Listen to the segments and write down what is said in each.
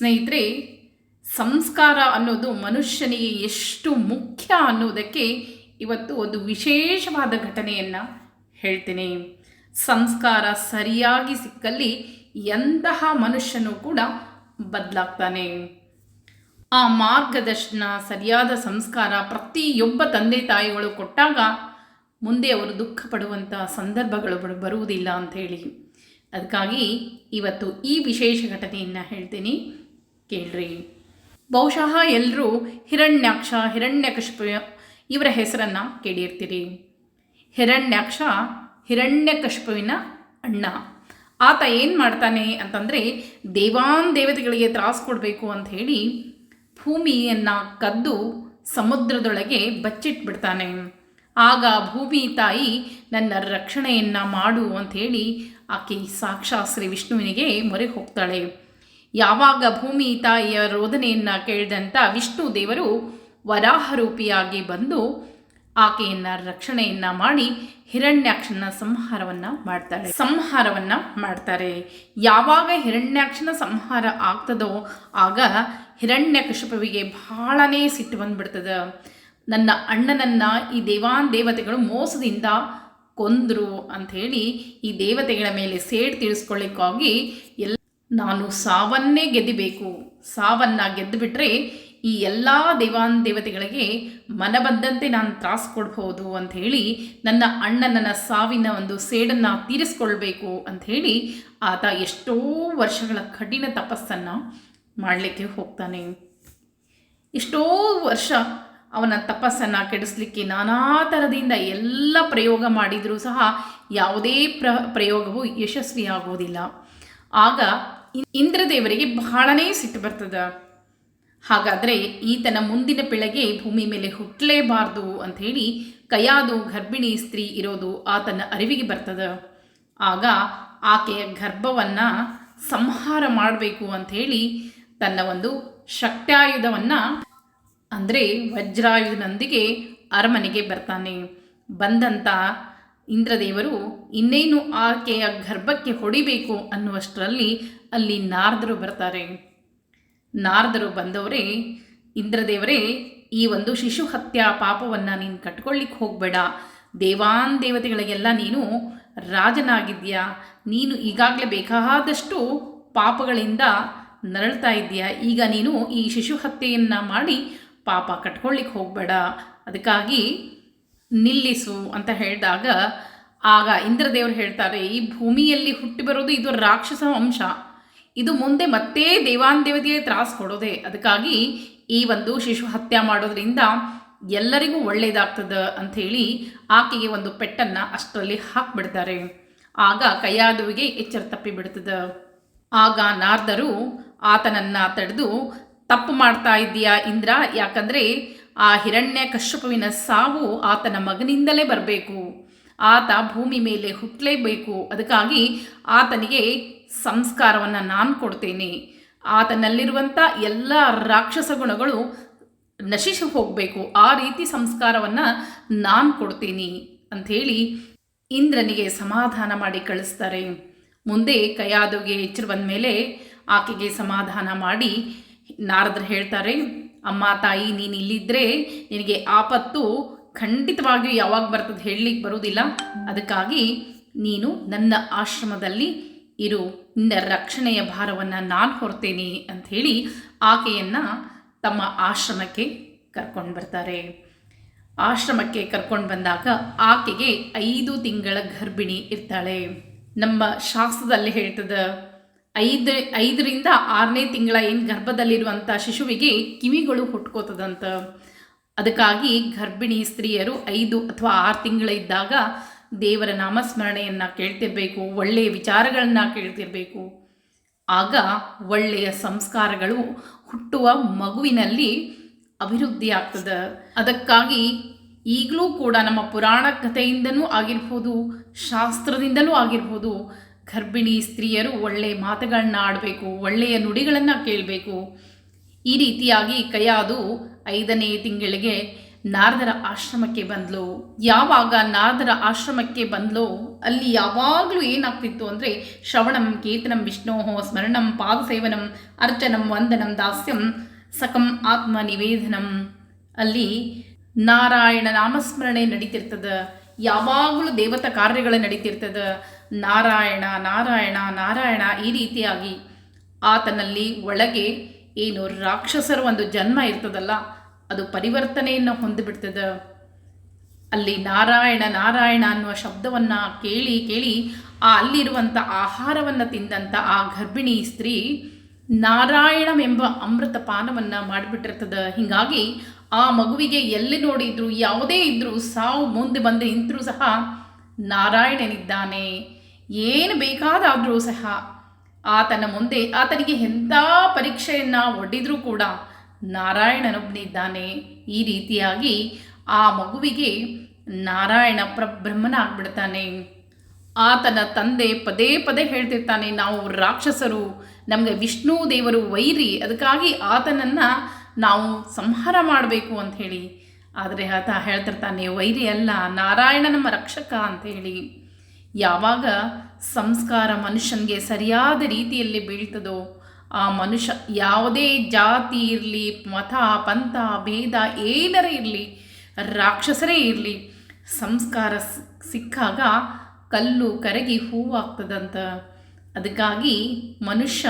ಸ್ನೇಹಿತರೆ, ಸಂಸ್ಕಾರ ಅನ್ನೋದು ಮನುಷ್ಯನಿಗೆ ಎಷ್ಟು ಮುಖ್ಯ ಅನ್ನೋದಕ್ಕೆ ಇವತ್ತು ಒಂದು ವಿಶೇಷವಾದ ಘಟನೆಯನ್ನು ಹೇಳ್ತೀನಿ. ಸಂಸ್ಕಾರ ಸರಿಯಾಗಿ ಸಿಕ್ಕಲ್ಲಿ ಎಂತಹ ಮನುಷ್ಯನೂ ಕೂಡ ಬದಲಾಗ್ತಾನೆ. ಆ ಮಾರ್ಗದರ್ಶನ, ಸರಿಯಾದ ಸಂಸ್ಕಾರ ಪ್ರತಿಯೊಬ್ಬ ತಂದೆ ತಾಯಿಗಳು ಕೊಟ್ಟಾಗ ಮುಂದೆ ಅವರು ದುಃಖ ಪಡುವಂಥ ಸಂದರ್ಭಗಳು ಬರು- ಬರುವುದಿಲ್ಲ ಅಂತ ಹೇಳಿ. ಅದಕ್ಕಾಗಿ ಇವತ್ತು ಈ ವಿಶೇಷ ಘಟನೆಯನ್ನು ಹೇಳ್ತೀನಿ. ಕೇಳ್ರಿ. ಬಹುಶಃ ಎಲ್ಲರೂ ಹಿರಣ್ಯಾಕ್ಷ ಹಿರಣ್ಯಕಶಿಪ ಇವರ ಹೆಸರನ್ನು ಕೇಳಿರ್ತೀರಿ. ಹಿರಣ್ಯಾಕ್ಷ, ಹಿರಣ್ಯಕಶಿಪುವಿನ ಅಣ್ಣ. ಆತ ಏನು ಮಾಡ್ತಾನೆ ಅಂತಂದರೆ ದೇವಾನ್ ದೇವತೆಗಳಿಗೆ ತ್ರಾಸು ಕೊಡಬೇಕು ಅಂತ ಹೇಳಿ ಭೂಮಿಯನ್ನು ಕದ್ದು ಸಮುದ್ರದೊಳಗೆ ಬಚ್ಚಿಟ್ಬಿಡ್ತಾನೆ. ಆಗ ಭೂಮಿ ತಾಯಿ ನನ್ನ ರಕ್ಷಣೆಯನ್ನು ಮಾಡು ಅಂಥೇಳಿ ಆಕೆ ಸಾಕ್ಷಾತ್ ಶ್ರೀ ವಿಷ್ಣುವಿನಿಗೆ ಮೊರೆ ಹೋಗ್ತಾಳೆ. ಯಾವಾಗ ಭೂಮಿ ತಾಯಿಯ ರೋದನೆಯನ್ನು ಕೇಳಿದಂಥ ವಿಷ್ಣು ದೇವರು ವರಾಹರೂಪಿಯಾಗಿ ಬಂದು ಆಕೆಯನ್ನು ರಕ್ಷಣೆಯನ್ನು ಮಾಡಿ ಹಿರಣ್ಯಾಕ್ಷನ ಸಂಹಾರವನ್ನು ಮಾಡ್ತಾರೆ. ಸಂಹಾರವನ್ನು ಮಾಡ್ತಾರೆ. ಯಾವಾಗ ಹಿರಣ್ಯಾಕ್ಷನ ಸಂಹಾರ ಆಗ್ತದೋ ಆಗ ಹಿರಣ್ಯಕಶಿಪುವಿಗೆ ಬಹಳನೇ ಸಿಟ್ಟು ಬಂದ್ಬಿಡ್ತದೆ. ನನ್ನ ಅಣ್ಣನನ್ನು ಈ ದೇವಾನ್ ದೇವತೆಗಳು ಮೋಸದಿಂದ ಕೊಂದರು ಅಂಥೇಳಿ ಈ ದೇವತೆಗಳ ಮೇಲೆ ಸೇಡ್ ತಿಳಿಸ್ಕೊಳ್ಳಿಕ್ಕಾಗಿ ಎಲ್ಲ ನಾನು ಸಾವನ್ನೇ ಗೆದ್ದಬೇಕು. ಸಾವನ್ನು ಗೆದ್ದುಬಿಟ್ರೆ ಈ ಎಲ್ಲ ದೇವಾನ್ ದೇವತೆಗಳಿಗೆ ಮನ ಬಂದಂತೆ ನಾನು ತ್ರಾಸು ಕೊಡ್ಬೋದು ಹೇಳಿ ನನ್ನ ಅಣ್ಣನ ಸಾವಿನ ಒಂದು ಸೇಡನ್ನು ತೀರಿಸ್ಕೊಳ್ಬೇಕು ಹೇಳಿ ಆತ ಎಷ್ಟೋ ವರ್ಷಗಳ ಕಠಿಣ ತಪಸ್ಸನ್ನು ಮಾಡಲಿಕ್ಕೆ ಹೋಗ್ತಾನೆ. ಎಷ್ಟೋ ವರ್ಷ ಅವನ ತಪಸ್ಸನ್ನು ಕೆಡಿಸ್ಲಿಕ್ಕೆ ನಾನಾ ಥರದಿಂದ ಎಲ್ಲ ಪ್ರಯೋಗ ಮಾಡಿದರೂ ಸಹ ಯಾವುದೇ ಪ್ರ, ಪ್ರಯೋಗವು ಯಶಸ್ವಿಯಾಗುವುದಿಲ್ಲ ಆಗ ಇಂದ್ರದೇವರಿಗೆ ಬಹಳನೇ ಸಿಟ್ಟು ಬರ್ತದ. ಹಾಗಾದರೆ ಈತನ ಮುಂದಿನ ಪೀಳಿಗೆ ಭೂಮಿ ಮೇಲೆ ಹುಟ್ಟಲೇಬಾರ್ದು ಅಂಥೇಳಿ ಕಯಾದು ಗರ್ಭಿಣಿ ಸ್ತ್ರೀ ಇರೋದು ಆತನ ಅರಿವಿಗೆ ಬರ್ತದ. ಆಗ ಆಕೆಯ ಗರ್ಭವನ್ನು ಸಂಹಾರ ಮಾಡಬೇಕು ಅಂಥೇಳಿ ತನ್ನ ಒಂದು ಶಕ್ತ್ಯಾಯುಧವನ್ನು, ಅಂದರೆ ವಜ್ರಾಯುಧನೊಂದಿಗೆ ಅರಮನೆಗೆ ಬರ್ತಾನೆ. ಬಂದಂಥ ಇಂದ್ರದೇವರು ಇನ್ನೇನು ಆಕೆಯ ಗರ್ಭಕ್ಕೆ ಹೊಡಿಬೇಕು ಅನ್ನುವಷ್ಟರಲ್ಲಿ ಅಲ್ಲಿ ನಾರದರು ಬರ್ತಾರೆ. ನಾರದರು ಬಂದವರೇ, ಇಂದ್ರದೇವರೇ, ಈ ಒಂದು ಶಿಶು ಹತ್ಯಾ ಪಾಪವನ್ನು ನೀನು ಕಟ್ಕೊಳ್ಳಿಕ್ಕೆ ಹೋಗಬೇಡ. ದೇವಾನ್ ದೇವತೆಗಳಿಗೆಲ್ಲ ನೀನು ರಾಜನಾಗಿದ್ಯಾ ನೀನು ಈಗಾಗಲೇ ಬೇಕಾದಷ್ಟು ಪಾಪಗಳಿಂದ ನರಳ್ತಾ ಇದೆಯಾ ಈಗ ನೀನು ಈ ಶಿಶು ಹತ್ಯೆಯನ್ನು ಮಾಡಿ ಪಾಪ ಕಟ್ಕೊಳ್ಳಿಕ್ಕೆ ಹೋಗಬೇಡ. ಅದಕ್ಕಾಗಿ ನಿಲ್ಲಿಸು ಅಂತ ಹೇಳಿದಾಗ, ಆಗ ಇಂದ್ರದೇವರು ಹೇಳ್ತಾರೆ, ಈ ಭೂಮಿಯಲ್ಲಿ ಹುಟ್ಟಿ ಬರೋದು ಇದು ರಾಕ್ಷಸ ವಂಶ. ಇದು ಮುಂದೆ ಮತ್ತೆ ದೇವಾನ್ ದೇವತೆಗೆ ತ್ರಾಸು ಕೊಡೋದೆ. ಅದಕ್ಕಾಗಿ ಈ ಒಂದು ಶಿಶು ಹತ್ಯೆ ಮಾಡೋದ್ರಿಂದ ಎಲ್ಲರಿಗೂ ಒಳ್ಳೆಯದಾಗ್ತದೆ ಅಂಥೇಳಿ ಆಕೆಗೆ ಒಂದು ಪೆಟ್ಟನ್ನು ಅಷ್ಟರಲ್ಲಿ ಹಾಕ್ಬಿಡ್ತಾರೆ. ಆಗ ಕೈಯಾದುವಿಗೆ ಎಚ್ಚರ ತಪ್ಪಿ ಬಿಡ್ತದೆ. ಆಗ ನಾರ್ದರು ಆತನನ್ನು ತಡೆದು, ತಪ್ಪು ಮಾಡ್ತಾ ಇದ್ದೀಯಾ ಇಂದ್ರ? ಯಾಕಂದರೆ ಆ ಹಿರಣ್ಯ ಕಶ್ಯಪುವಿನ ಸಾವು ಆತನ ಮಗನಿಂದಲೇ ಬರಬೇಕು. ಆತ ಭೂಮಿ ಮೇಲೆ ಹುಟ್ಟಲೇಬೇಕು ಅದಕ್ಕಾಗಿ ಆತನಿಗೆ ಸಂಸ್ಕಾರವನ್ನು ನಾನು ಕೊಡ್ತೇನೆ. ಆತನಲ್ಲಿರುವಂಥ ಎಲ್ಲ ರಾಕ್ಷಸ ಗುಣಗಳು ನಶಿಸಿ ಹೋಗಬೇಕು. ಆ ರೀತಿ ಸಂಸ್ಕಾರವನ್ನು ನಾನು ಕೊಡ್ತೀನಿ ಅಂಥೇಳಿ ಇಂದ್ರನಿಗೆ ಸಮಾಧಾನ ಮಾಡಿ ಕಳಿಸ್ತಾರೆ. ಮುಂದೆ ಕಯಾದುಗೆ ಎಚ್ಚರು ಬಂದ ಮೇಲೆ ಆಕೆಗೆ ಸಮಾಧಾನ ಮಾಡಿ ನಾರದ್ರು ಹೇಳ್ತಾರೆ, ಅಮ್ಮ ತಾಯಿ, ನೀನು ಇಲ್ಲಿದ್ದರೆ ನಿನಗೆ ಆಪತ್ತು ಖಂಡಿತವಾಗಿಯೂ ಯಾವಾಗ ಬರ್ತದೆ ಹೇಳಲಿಕ್ಕೆ ಬರುವುದಿಲ್ಲ. ಅದಕ್ಕಾಗಿ ನೀನು ನನ್ನ ಆಶ್ರಮದಲ್ಲಿ ಇರು, ನಿನ್ನ ರಕ್ಷಣೆಯ ಭಾರವನ್ನು ನಾನು ಹೊರ್ತೇನೆ ಅಂಥೇಳಿ ಆಕೆಯನ್ನು ತಮ್ಮ ಆಶ್ರಮಕ್ಕೆ ಕರ್ಕೊಂಡು ಬರ್ತಾರೆ. ಆಶ್ರಮಕ್ಕೆ ಕರ್ಕೊಂಡು ಬಂದಾಗ ಆಕೆಗೆ ಐದು ತಿಂಗಳ ಗರ್ಭಿಣಿ ಇರ್ತಾಳೆ. ನಮ್ಮ ಶಾಸ್ತ್ರದಲ್ಲಿ ಹೇಳ್ತದೆ, ಐದು, ಐದರಿಂದ ಆರನೇ ತಿಂಗಳ ಏನು ಗರ್ಭದಲ್ಲಿರುವಂಥ ಶಿಶುವಿಗೆ ಕಿವಿಗಳು ಹುಟ್ಕೋತದಂತ. ಅದಕ್ಕಾಗಿ ಗರ್ಭಿಣಿ ಸ್ತ್ರೀಯರು ಐದು ಅಥವಾ ಆರು ತಿಂಗಳಿದ್ದಾಗ ದೇವರ ನಾಮಸ್ಮರಣೆಯನ್ನು ಕೇಳ್ತಿರ್ಬೇಕು, ಒಳ್ಳೆಯ ವಿಚಾರಗಳನ್ನು ಕೇಳ್ತಿರ್ಬೇಕು. ಆಗ ಒಳ್ಳೆಯ ಸಂಸ್ಕಾರಗಳು ಹುಟ್ಟುವ ಮಗುವಿನಲ್ಲಿ ಅಭಿವೃದ್ಧಿ ಆಗ್ತದೆ. ಅದಕ್ಕಾಗಿ ಈಗಲೂ ಕೂಡ ನಮ್ಮ ಪುರಾಣ ಕಥೆಯಿಂದನೂ ಆಗಿರ್ಬೋದು ಶಾಸ್ತ್ರದಿಂದಲೂ ಆಗಿರ್ಬೋದು, ಗರ್ಭಿಣಿ ಸ್ತ್ರೀಯರು ಒಳ್ಳೆಯ ಮಾತುಗಳನ್ನ ಆಡಬೇಕು, ಒಳ್ಳೆಯ ನುಡಿಗಳನ್ನು ಕೇಳಬೇಕು. ಈ ರೀತಿಯಾಗಿ ಕಯಾದು ಐದನೇ ತಿಂಗಳಿಗೆ ನಾರದರ ಆಶ್ರಮಕ್ಕೆ ಬಂದ್ಲು. ಯಾವಾಗ ನಾರದರ ಆಶ್ರಮಕ್ಕೆ ಬಂದ್ಲೋ, ಅಲ್ಲಿ ಯಾವಾಗಲೂ ಏನಾಗ್ತಿತ್ತು ಅಂದರೆ ಶ್ರವಣಂ ಕೀರ್ತನಂ ವಿಷ್ಣೋಹೋ ಸ್ಮರಣಂ, ಪಾದಸೇವನಂ, ಅರ್ಚನಂ, ವಂದನಂ, ದಾಸ್ಯಂ, ಸಕಂ ಆತ್ಮ ನಿವೇದನಂ ಅಲ್ಲಿ ನಾರಾಯಣ ನಾಮಸ್ಮರಣೆ ನಡೀತಿರ್ತದ. ಯಾವಾಗಲೂ ದೇವತಾ ಕಾರ್ಯಗಳು ನಡೀತಿರ್ತದ. ನಾರಾಯಣ ನಾರಾಯಣ ನಾರಾಯಣ ಈ ರೀತಿಯಾಗಿ ಆತನಲ್ಲಿ ಒಳಗೆ ಏನು ರಾಕ್ಷಸರ ಒಂದು ಜನ್ಮ ಇರ್ತದಲ್ಲ, ಅದು ಪರಿವರ್ತನೆಯನ್ನು ಹೊಂದಿಬಿಡ್ತದೆ. ಅಲ್ಲಿ ನಾರಾಯಣ ನಾರಾಯಣ ಅನ್ನುವ ಶಬ್ದವನ್ನು ಕೇಳಿ ಕೇಳಿ ಆ ಅಲ್ಲಿರುವಂಥ ಆಹಾರವನ್ನು ತಿಂದಂಥ ಆ ಗರ್ಭಿಣಿ ಸ್ತ್ರೀ ನಾರಾಯಣವೆಂಬ ಅಮೃತ ಪಾನವನ್ನು ಮಾಡಿಬಿಟ್ಟಿರ್ತದೆ. ಹೀಗಾಗಿ ಆ ಮಗುವಿಗೆ ಎಲ್ಲಿ ನೋಡಿದ್ರು, ಯಾವುದೇ ಇದ್ದರೂ ಸಾವು ಮುಂದೆ ಬಂದು ನಿಂತರೂ ಸಹ ನಾರಾಯಣನಿದ್ದಾನೆ. ಏನು ಬೇಕಾದಾದರೂ ಸಹ ಆತನ ಮುಂದೆ ಆತನಿಗೆ ಎಂಥ ಪರೀಕ್ಷೆಯನ್ನು ಒಡ್ಡಿದ್ರೂ ಕೂಡ ನಾರಾಯಣನೊಬ್ಬನಿದ್ದಾನೆ. ಈ ರೀತಿಯಾಗಿ ಆ ಮಗುವಿಗೆ ನಾರಾಯಣ ಪ್ರಬ್ರಹ್ಮನ ಆಗ್ಬಿಡ್ತಾನೆ. ಆತನ ತಂದೆ ಪದೇ ಪದೇ ಹೇಳ್ತಿರ್ತಾನೆ, ನಾವು ರಾಕ್ಷಸರು, ನಮಗೆ ವಿಷ್ಣು ದೇವರು ವೈರಿ, ಅದಕ್ಕಾಗಿ ಆತನನ್ನು ನಾವು ಸಂಹಾರ ಮಾಡಬೇಕು ಅಂತ ಹೇಳಿ. ಆದರೆ ಆತ ಹೇಳ್ತಿರ್ತಾನೆ, ವೈರಿ ಅಲ್ಲ, ನಾರಾಯಣ ನಮ್ಮ ರಕ್ಷಕ ಅಂತ ಹೇಳಿ. ಯಾವಾಗ ಸಂಸ್ಕಾರ ಮನುಷ್ಯನಿಗೆ ಸರಿಯಾದ ರೀತಿಯಲ್ಲಿ ಬೀಳ್ತದೋ, ಆ ಮನುಷ್ಯ ಯಾವುದೇ ಜಾತಿ ಇರಲಿ, ಮತ, ಪಂಥ, ಭೇದ ಏನರ ಇರಲಿ, ರಾಕ್ಷಸರೇ ಇರಲಿ, ಸಂಸ್ಕಾರ ಸಿಕ್ಕಾಗ ಕಲ್ಲು ಕರಗಿ ಹೂವಾಗ್ತದಂತ ಅದಕ್ಕಾಗಿ ಮನುಷ್ಯ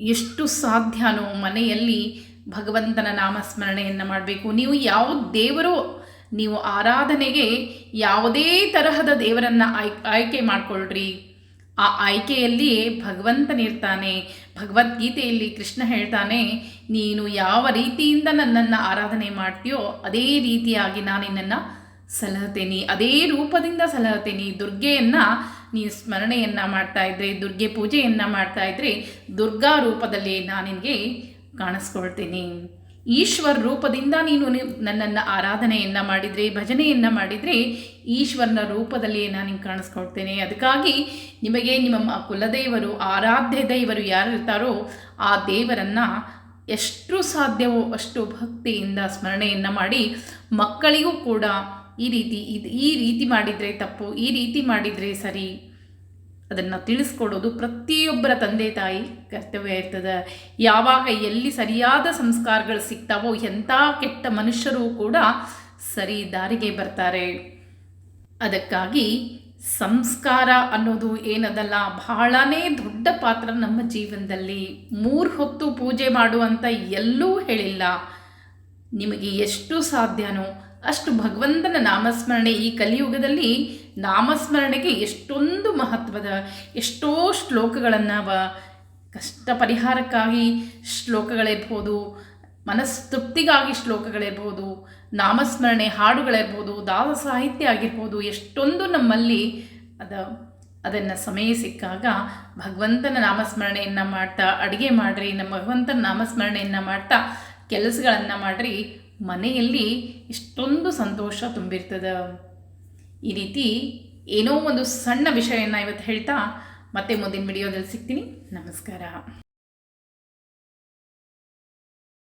ಎಷ್ಟು ಸಾಧ್ಯನೋ ಮನೆಯಲ್ಲಿ ಭಗವಂತನ ನಾಮಸ್ಮರಣೆಯನ್ನು ಮಾಡಬೇಕು. ನೀವು ಯಾವ ದೇವರು ನೀವು ಆರಾಧನೆಗೆ ಯಾವುದೇ ತರಹದ ದೇವರನ್ನು ಆಯ್, ಆಯ್ಕೆ ಮಾಡಿಕೊಳ್ಳ್ರಿ ಆ ಆಯ್ಕೆಯಲ್ಲಿ ಭಗವಂತನಿರ್ತಾನೆ ಭಗವದ್ಗೀತೆಯಲ್ಲಿ ಕೃಷ್ಣ ಹೇಳ್ತಾನೆ, ನೀನು ಯಾವ ರೀತಿಯಿಂದ ನನ್ನನ್ನು ಆರಾಧನೆ ಮಾಡ್ತೀಯೋ ಅದೇ ರೀತಿಯಾಗಿ ನಾನು ನಿನ್ನನ್ನು ಸಲಹತೇನಿ. ಅದೇ ರೂಪದಿಂದ ಸಲಹತೇನಿ. ದುರ್ಗೆಯನ್ನು ನೀನು ಸ್ಮರಣೆಯನ್ನು ಮಾಡ್ತಾ ಇದ್ರೆ, ದುರ್ಗೆ ಪೂಜೆಯನ್ನು ಮಾಡ್ತಾ ಇದ್ರೆ, ದುರ್ಗಾ ರೂಪದಲ್ಲಿ ನಾನು ನಿನಗೆ ಕಾಣಿಸ್ಕೊಳ್ತೀನಿ. ಈಶ್ವರ ರೂಪದಿಂದ ನೀನು ನನ್ನನ್ನು ಆರಾಧನೆಯನ್ನು ಮಾಡಿದರೆ, ಭಜನೆಯನ್ನು ಮಾಡಿದರೆ ಈಶ್ವರನ ರೂಪದಲ್ಲಿ ನಾನು ನಿಂಗೆ ಕಾಣಿಸ್ಕೊಳ್ತೇನೆ. ಅದಕ್ಕಾಗಿ ನಿಮಗೆ ನಿಮ್ಮ ಕುಲದೇವರು, ಆರಾಧ್ಯ ದೈವರು ಯಾರು ಇರ್ತಾರೋ ಆ ದೇವರನ್ನು ಎಷ್ಟು ಸಾಧ್ಯವೋ ಅಷ್ಟು ಭಕ್ತಿಯಿಂದ ಸ್ಮರಣೆಯನ್ನು ಮಾಡಿ ಮಕ್ಕಳಿಗೂ ಕೂಡ ಈ ರೀತಿ ಇದು ಈ ರೀತಿ ಮಾಡಿದರೆ ತಪ್ಪು, ಈ ರೀತಿ ಮಾಡಿದರೆ ಸರಿ ಅದನ್ನು ತಿಳಿಸ್ಕೊಡೋದು ಪ್ರತಿಯೊಬ್ಬರ ತಂದೆ ತಾಯಿ ಕರ್ತವ್ಯ ಇರ್ತದೆ. ಯಾವಾಗ ಎಲ್ಲಿ ಸರಿಯಾದ ಸಂಸ್ಕಾರಗಳು ಸಿಗ್ತಾವೋ ಎಂಥ ಕೆಟ್ಟ ಮನುಷ್ಯರು ಕೂಡ ಸರಿ ದಾರಿಗೆ ಬರ್ತಾರೆ. ಅದಕ್ಕಾಗಿ ಸಂಸ್ಕಾರ ಅನ್ನೋದು ಏನದಲ್ಲ, ಬಹಳನೇ ದೊಡ್ಡ ಪಾತ್ರ ನಮ್ಮ ಜೀವನದಲ್ಲಿ. ಮೂರು ಹೊತ್ತು ಪೂಜೆ ಮಾಡುವಂಥ ಎಲ್ಲೂ ಹೇಳಿಲ್ಲ. ನಿಮಗೆ ಎಷ್ಟು ಸಾಧ್ಯನೋ ಅಷ್ಟು ಭಗವಂತನ ನಾಮಸ್ಮರಣೆ ಈ ಕಲಿಯುಗದಲ್ಲಿ ನಾಮಸ್ಮರಣೆಗೆ ಎಷ್ಟೊಂದು ಮಹತ್ವದ, ಎಷ್ಟೋ ಶ್ಲೋಕಗಳನ್ನು ಕಷ್ಟ ಪರಿಹಾರಕ್ಕಾಗಿ ಶ್ಲೋಕಗಳಿರ್ಬೋದು, ಮನಸ್ತೃಪ್ತಿಗಾಗಿ ಶ್ಲೋಕಗಳಿರ್ಬೋದು, ನಾಮಸ್ಮರಣೆ ಹಾಡುಗಳಿರ್ಬೋದು, ದಾಸ ಸಾಹಿತ್ಯ ಆಗಿರ್ಬೋದು, ಎಷ್ಟೊಂದು ನಮ್ಮಲ್ಲಿ ಅದ, ಅದನ್ನು ಸಮಯ ಸಿಕ್ಕಾಗ ಭಗವಂತನ ನಾಮಸ್ಮರಣೆಯನ್ನು ಮಾಡ್ತಾ, ಅಡುಗೆ ಮಾಡಿರಿ, ನಮ್ಮ ಭಗವಂತನ ನಾಮಸ್ಮರಣೆಯನ್ನು ಮಾಡ್ತಾ, ಕೆಲಸಗಳನ್ನು ಮಾಡಿರಿ ಮನೆಯಲ್ಲಿ ಇಷ್ಟೊಂದು ಸಂತೋಷ ತುಂಬಿರ್ತದೆ. ಈ ರೀತಿ ಏನೋ ಒಂದು ಸಣ್ಣ ವಿಷಯನ ಇವತ್ತು ಹೇಳ್ತಾ ಮತ್ತೆ ಮುಂದಿನ ವಿಡಿಯೋದಲ್ಲಿ ಸಿಗ್ತೀನಿ. ನಮಸ್ಕಾರ.